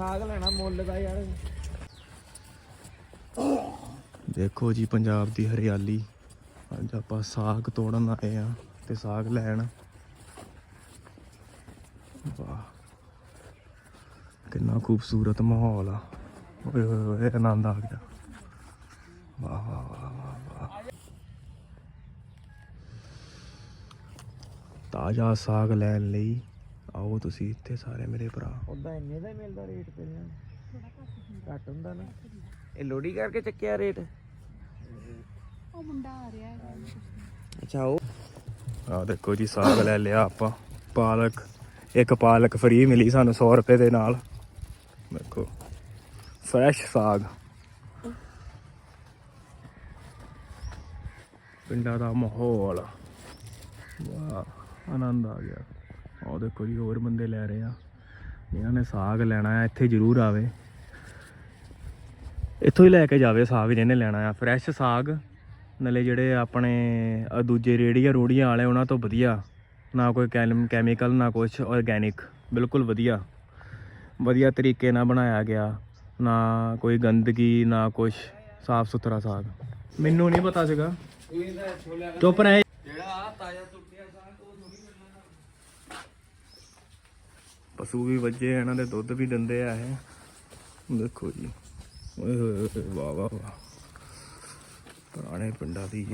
ਸਾਗ ਲੈਣਾ, ਮੁੱਲ ਦਾ ਯਾਰ। ਦੇਖੋ ਜੀ, ਪੰਜਾਬ ਦੀ ਹਰਿਆਲੀ। ਅੱਜ ਆਪਾਂ ਸਾਗ ਤੋੜਨ ਆਏ ਆ ਤੇ ਸਾਗ ਲੈਣ। ਵਾਹ। ਕਿੰਨਾ ਖੂਬਸੂਰਤ ਮਾਹੌਲ ਆ। ਓਏ ਹੋਏ ਹੋਏ ਆਨੰਦ ਆ ਗਿਆ। ਵਾਹ ਵਾਹ ਵਾਹ ਵਾਹ। ਤਾਜ਼ਾ ਸਾਗ ਲੈਣ ਲਈ ਆਓ ਤੁਸੀਂ ਇੱਥੇ ਸਾਰੇ ਮੇਰੇ ਭਰਾ। ਉਦਾਂ ਇੰਨੇ ਦਾ ਹੀ ਮਿਲਦਾ ਰੇਟ ਤੇ ਘੱਟ ਹੁੰਦਾ ਨਾ। ਇਹ ਲੋੜੀ ਕਰਕੇ ਚੱਕਿਆ ਰੇਟ? ਉਹ ਮੁੰਡਾ ਆ ਰਿਹਾ ਹੈ। ਅੱਛਾ ਉਹ ਆ ਦੇਖੋ ਜੀ ਸਾਗ ਲੈ ਲਿਆ ਆਪਾਂ। ਪਾਲਕ ਇੱਕ ਪਾਲਕ ਫ੍ਰੀ ਮਿਲੀ ਸਾਨੂੰ 100 ਰੁਪਏ ਦੇ ਨਾਲ। ਦੇਖੋ ਫਰੈਸ਼ ਸਾਗ। ਪਿੰਡਾਂ ਦਾ ਮਾਹੌਲ। ਵਾਹ ਆਨੰਦ ਆ ਗਿਆ। ਉਹ ਦੇਖੋ ਜੀ ਹੋਰ ਬੰਦੇ ਲੈ ਰਹੇ ਆ। ਇਹਨਾਂ ਨੇ ਸਾਗ ਲੈਣਾ ਹੈ ਇੱਥੇ ਜ਼ਰੂਰ ਆਵੇ। ਇੱਥੋਂ ਹੀ ਲੈ ਕੇ ਜਾਵੇ ਸਾਗ ਜਿਹਨੇ ਲੈਣਾ ਆ। ਫਰੈਸ਼ ਸਾਗ ਨਾਲੇ ਜਿਹੜੇ ਆਪਣੇ ਦੂਜੇ ਰੇੜੀਆਂ ਰੋੜੀਆਂ ਵਾਲੇ ਉਹਨਾਂ ਤੋਂ ਵਧੀਆ। ਨਾ ਕੋਈ ਕੈਮੀਕਲ ਨਾ ਕੁਝ ਆਰਗੈਨਿਕ ਬਿਲਕੁਲ ਵਧੀਆ। ਵਧੀਆ ਤਰੀਕੇ ਨਾਲ ਬਣਾਇਆ ਗਿਆ। ਨਾ ਕੋਈ ਗੰਦਗੀ ਨਾ ਕੁਝ ਸਾਫ਼ ਸੁਥਰਾ ਸਾਗ। ਮੈਨੂੰ ਨਹੀਂ ਪਤਾ ਸੀਗਾ। ਚੁੱਪ ਰਹਿ। ਜਿਹੜਾ ਆ ਤਾਜ਼ਾ ਤੁੱਕਿਆ ਸਾਗ ਉਹ ਥੋੜੀ ਪਸ਼ੂ ਵੀ ਵੱਜੇ ਇਹਨਾਂ ਦੇ ਦੁੱਧ ਵੀ ਦਿੰਦੇ ਆ ਇਹ। ਦੇਖੋ ਜੀ। ਓਏ ਹੋਏ ਵਾਹ ਵਾਹ ਵਾਹ। ਪੁਰਾਣੇ ਪਿੰਡਾਂ ਦੀ